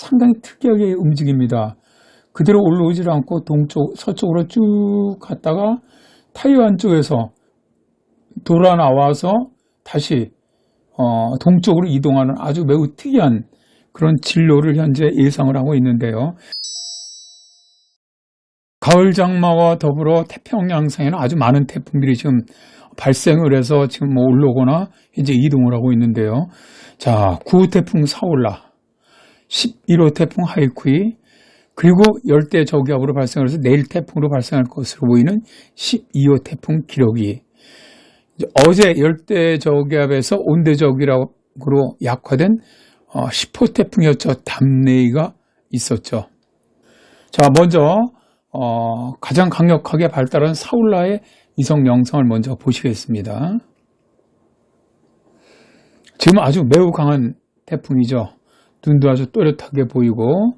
상당히 특이하게 움직입니다. 그대로 올라오질 않고 동쪽, 서쪽으로 쭉 갔다가 타이완 쪽에서 돌아 나와서 다시 어, 동쪽으로 이동하는 아주 매우 특이한 그런 진로를 현재 예상을 하고 있는데요. 가을 장마와 더불어 태평양상에는 아주 많은 태풍들이 지금 발생을 해서 지금 뭐 올라오거나 이제 이동을 하고 있는데요. 자, 9호 태풍 사올라, 11호 태풍 하이쿠이, 그리고 열대 저기압으로 발생을 해서 내일 태풍으로 발생할 것으로 보이는 12호 태풍 기록이 어제 열대 저기압에서 온대 저기압으로 약화된 10호 태풍이었죠. 담내이가 있었죠. 자, 먼저 어, 가장 강력하게 발달한 사울라의 이성 영상을 먼저 보시겠습니다. 지금 아주 매우 강한 태풍이죠. 눈도 아주 또렷하게 보이고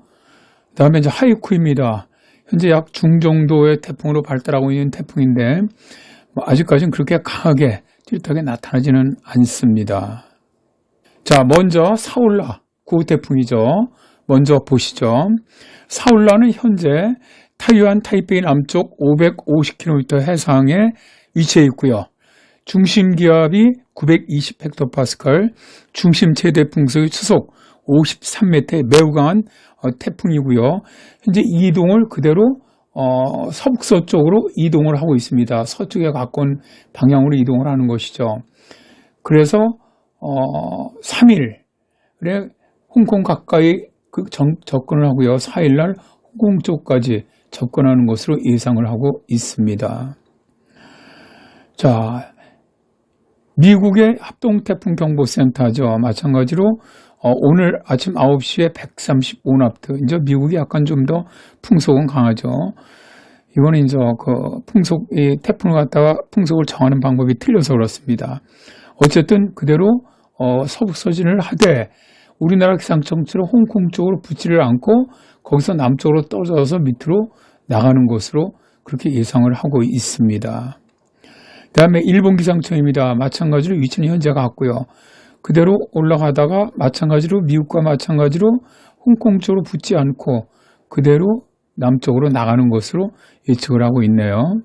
그 다음에 이제 하이쿠입니다. 현재 약 중정도의 태풍으로 발달하고 있는 태풍인데 뭐 아직까지는 그렇게 강하게 뚜렷하게 나타나지는 않습니다. 자, 먼저 사울라 구 태풍이죠. 먼저 보시죠. 사울라는 현재 타이완 타이페이 남쪽 550km 해상에 위치해 있고요. 중심 기압이 920헥토파스칼, 중심 최대 풍속이 추속 53m의 매우 강한 어, 태풍이고요. 현재 이동을 그대로 어, 서북서쪽으로 이동을 하고 있습니다. 서쪽에 가까운 방향으로 이동을 하는 것이죠. 그래서 어, 3일에 홍콩 가까이 그 정, 접근을 하고요. 4일날 홍콩 쪽까지 접근하는 것으로 예상을 하고 있습니다. 자, 미국의 합동태풍경보센터죠. 마찬가지로 어, 오늘 아침 9시에 135납트. 이제 미국이 약간 좀 더 풍속은 강하죠. 이거는 이제 그 풍속, 이 태풍을 갖다가 풍속을 정하는 방법이 틀려서 그렇습니다. 어쨌든 그대로 어, 서북 서진을 하되 우리나라 기상청처럼 홍콩 쪽으로 붙지를 않고 거기서 남쪽으로 떨어져서 밑으로 나가는 것으로 그렇게 예상을 하고 있습니다. 다음에 일본 기상청입니다. 마찬가지로 위치는 현재 같고요. 그대로 올라가다가 마찬가지로 미국과 마찬가지로 홍콩 쪽으로 붙지 않고 그대로 남쪽으로 나가는 것으로 예측을 하고 있네요.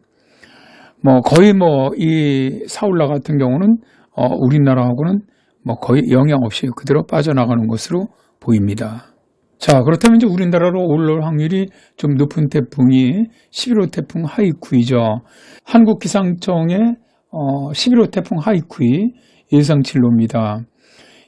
뭐 거의 뭐 이 사울라 같은 경우는 어 우리나라하고는 뭐 거의 영향 없이 그대로 빠져나가는 것으로 보입니다. 자, 그렇다면 이제 우리나라로 올라올 확률이 좀 높은 태풍이 11호 태풍 하이쿠이죠. 한국기상청의 어, 11호 태풍 하이쿠이 예상 진로입니다.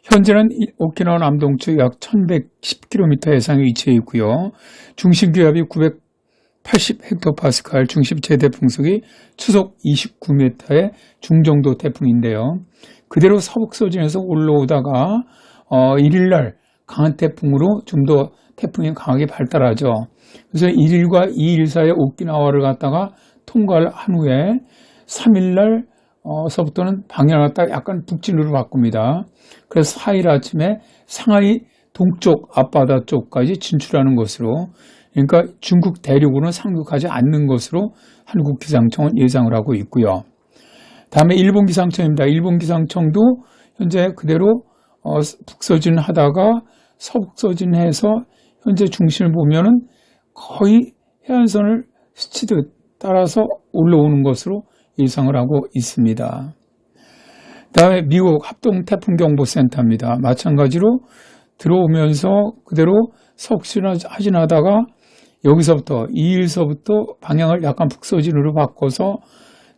현재는 오키나와 남동쪽 약 1110km 해상에 위치해 있고요. 중심 기압이 980 헥토파스칼, 중심 최대 풍속이 추속 29m의 중정도 태풍인데요. 그대로 서북서진에서 올라오다가 어, 1일날 강한 태풍으로 좀 더 태풍이 강하게 발달하죠. 그래서 1일과 2일 사이에 오키나와를 갔다가 통과를 한 후에 3일날 어서부터는 방향을 갖다 약간 북진으로 바꿉니다. 그래서 4일 아침에 상하이 동쪽 앞바다 쪽까지 진출하는 것으로 그러니까 중국 대륙으로는 상륙하지 않는 것으로 한국 기상청은 예상을 하고 있고요. 다음에 일본 기상청입니다. 일본 기상청도 현재 그대로 어, 북서진 하다가 서북서진해서 현재 중심을 보면은 거의 해안선을 스치듯 따라서 올라오는 것으로 예상을 하고 있습니다. 다음에 미국 합동태풍경보센터입니다. 마찬가지로 들어오면서 그대로 석진하다가 여기서부터 2일서부터 방향을 약간 북서진으로 바꿔서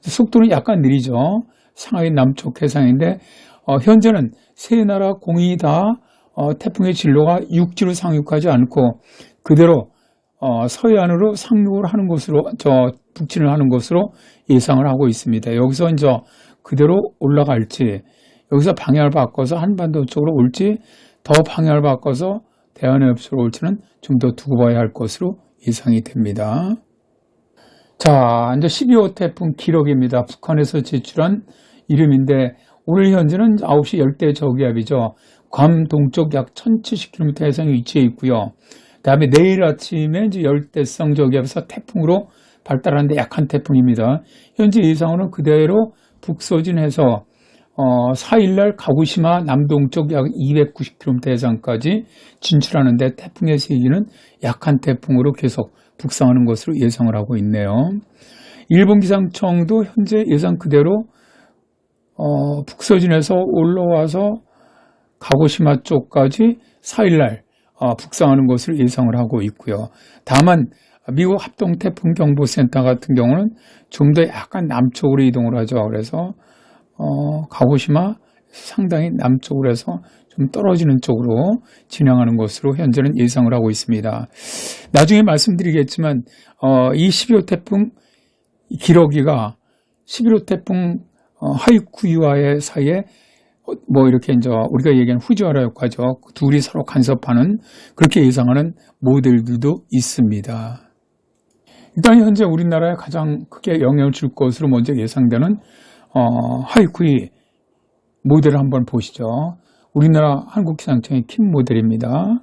속도는 약간 느리죠. 상하이 남쪽 해상인데 어, 현재는 세 나라 공이 다 어, 태풍의 진로가 육지로 상륙하지 않고 그대로 어, 서해안으로 상륙을 하는 것으로 저 북진을 하는 것으로 예상을 하고 있습니다. 여기서 이제 그대로 올라갈지 여기서 방향을 바꿔서 한반도 쪽으로 올지 더 방향을 바꿔서 대한해협으로 올지는 좀 더 두고 봐야 할 것으로 예상이 됩니다. 자, 이제 12호 태풍 기록입니다. 북한에서 제출한 이름인데 오늘 현재는 9시 열대 저기압이죠. 괌 동쪽 약 1070km 해상에 위치해 있고요. 다음에 내일 아침에 이제 열대성 저기압에서 태풍으로 발달하는데 약한 태풍입니다. 현재 예상으로는 그대로 북서진해서 어, 4일날 가고시마 남동쪽 약 290km 해상까지 진출하는데 태풍의 세기는 약한 태풍으로 계속 북상하는 것으로 예상을 하고 있네요. 일본 기상청도 현재 예상 그대로 어, 북서진에서 올라와서 가고시마 쪽까지 4일날 어, 북상하는 것을 예상을 하고 있고요. 다만 미국 합동 태풍 경보 센터 같은 경우는 좀 더 약간 남쪽으로 이동을 하죠. 그래서 어, 가고시마 상당히 남쪽으로 해서 좀 떨어지는 쪽으로 진행하는 것으로 현재는 예상을 하고 있습니다. 나중에 말씀드리겠지만 어, 이 12호 태풍 기러기가 11호 태풍 어, 하이쿠이와의 사이에 어, 뭐 이렇게 이제 우리가 얘기하는 후지와라 효과죠. 둘이 서로 간섭하는 그렇게 예상하는 모델들도 있습니다. 일단 현재 우리나라에 가장 크게 영향을 줄 것으로 먼저 예상되는 어, 하이쿠이 모델을 한번 보시죠. 우리나라 한국기상청의 킴 모델입니다.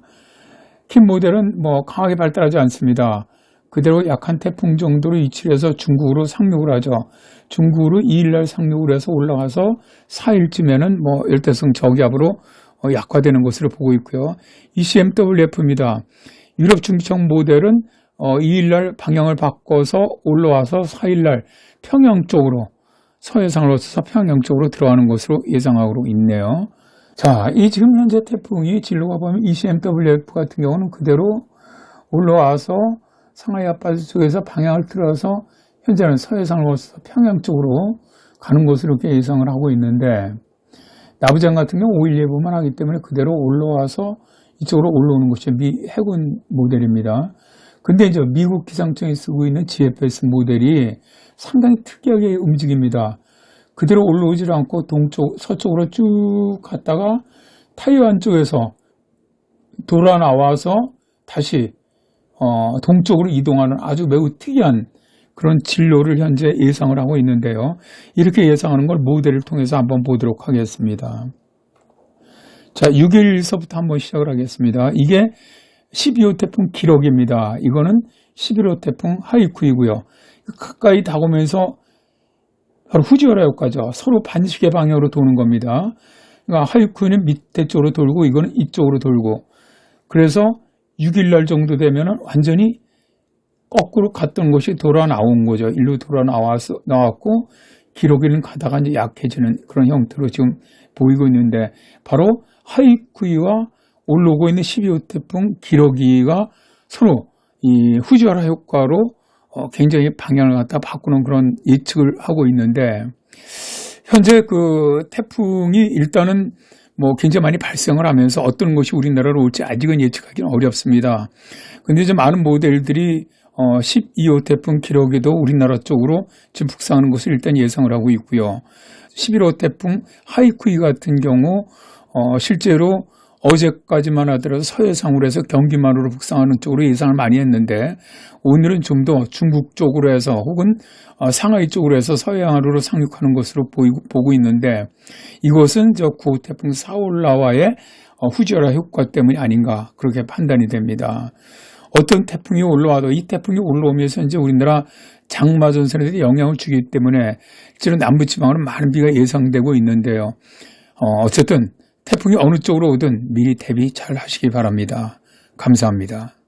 킴 모델은 뭐 강하게 발달하지 않습니다. 그대로 약한 태풍 정도로 위치를 해서 중국으로 상륙을 하죠. 중국으로 2일날 상륙을 해서 올라가서 4일쯤에는 뭐 열대성 저기압으로 어, 약화되는 것으로 보고 있고요. ECMWF입니다. 유럽 중기청 모델은 어, 2일날 방향을 바꿔서 올라와서 4일날 평양 쪽으로 서해상으로 서서 평양 쪽으로 들어가는 것으로 예상하고 있네요. 자, 이 지금 현재 태풍이 진로가 보면 ECMWF 같은 경우는 그대로 올라와서 상하이 앞바다 쪽에서 방향을 틀어서 현재는 서해상으로 서서 평양 쪽으로 가는 것으로 예상을 하고 있는데 나부장 같은 경우 5일 예보만 하기 때문에 그대로 올라와서 이쪽으로 올라오는 것이 미 해군 모델입니다. 근데 이제 미국 기상청이 쓰고 있는 GFS 모델이 상당히 특이하게 움직입니다. 그대로 올라오질 않고 동쪽, 서쪽으로 쭉 갔다가 타이완 쪽에서 돌아 나와서 다시 어, 동쪽으로 이동하는 아주 매우 특이한 그런 진로를 현재 예상을 하고 있는데요. 이렇게 예상하는 걸 모델을 통해서 한번 보도록 하겠습니다. 자, 6일서부터 한번 시작을 하겠습니다. 이게 12호 태풍 기록입니다. 이거는 11호 태풍 하이쿠이고요. 가까이 다가오면서 바로 후지오라 효과죠. 서로 반시계 방향으로 도는 겁니다. 그러니까 하이쿠이는 밑에 쪽으로 돌고 이거는 이쪽으로 돌고 그래서 6일날 정도 되면은 완전히 거꾸로 갔던 것이 돌아 나온 거죠. 일로 돌아 나와서 나왔고 기록에는 가다가 이제 약해지는 그런 형태로 지금 보이고 있는데 바로 하이쿠이와 올라오고 있는 12호 태풍 기러기가 서로 이 후지와라 효과로 어, 굉장히 방향을 갖다 바꾸는 그런 예측을 하고 있는데 현재 그 태풍이 일단은 뭐 굉장히 많이 발생을 하면서 어떤 것이 우리나라로 올지 아직은 예측하기는 어렵습니다. 근데 이제 많은 모델들이 어 12호 태풍 기록에도 우리나라 쪽으로 지금 북상하는 것을 일단 예상을 하고 있고요. 11호 태풍 하이쿠이 같은 경우 어 실제로 어제까지만 하더라도 서해상으로 해서 경기만으로 북상하는 쪽으로 예상을 많이 했는데 오늘은 좀 더 중국 쪽으로 해서 혹은 어, 상하이 쪽으로 해서 서해안으로 상륙하는 것으로 보이고, 보고 있는데 이것은 저 9호 태풍 사올라와의 어, 후지어라 효과 때문이 아닌가 그렇게 판단이 됩니다. 어떤 태풍이 올라와도 이 태풍이 올라오면서 이제 우리나라 장마 전선에 영향을 주기 때문에 실제로 남부지방으로 많은 비가 예상되고 있는데요. 어, 어쨌든 태풍이 어느 쪽으로 오든 미리 대비 잘 하시기 바랍니다. 감사합니다.